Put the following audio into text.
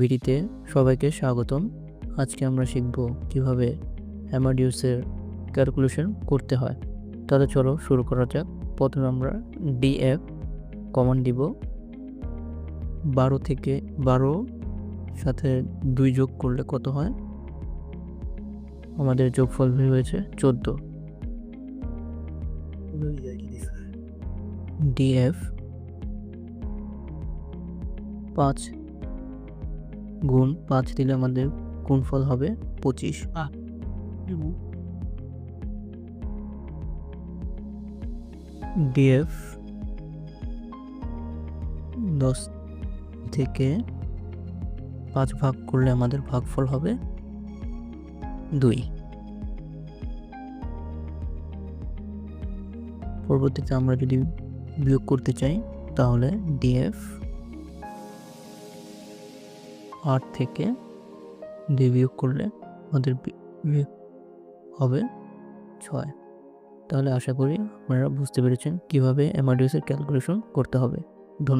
ভিডিওতে সবাইকে স্বাগতম। আজকে আমরা শিখব কীভাবে অ্যামাডিউসের ক্যালকুলেশন করতে হয়। তাহলে চলো শুরু করা যাক। প্রথমে আমরা ডিএফ কমান দিব। বারো থেকে বারো সাথে দুই যোগ করলে কত হয়? আমাদের যোগফল হয়েছে চোদ্দ। ডিএফ পাঁচ গুণ পাঁচ দিলে আমাদের গুণফল হবে পঁচিশ। ডিএফ দশ থেকে পাঁচ ভাগ করলে আমাদের ভাগফল হবে দুই। পরবর্তীতে আমরা যদি বিয়োগ করতে চাই তাহলে ডিএফ আট থেকে দুই বিয়োগ করলে আমাদের বিয়োগ হবে ছয়। তাহলে আশা করি আপনারা বুঝতে পেরেছেন কীভাবে এমাডিউসের ক্যালকুলেশন করতে হবে।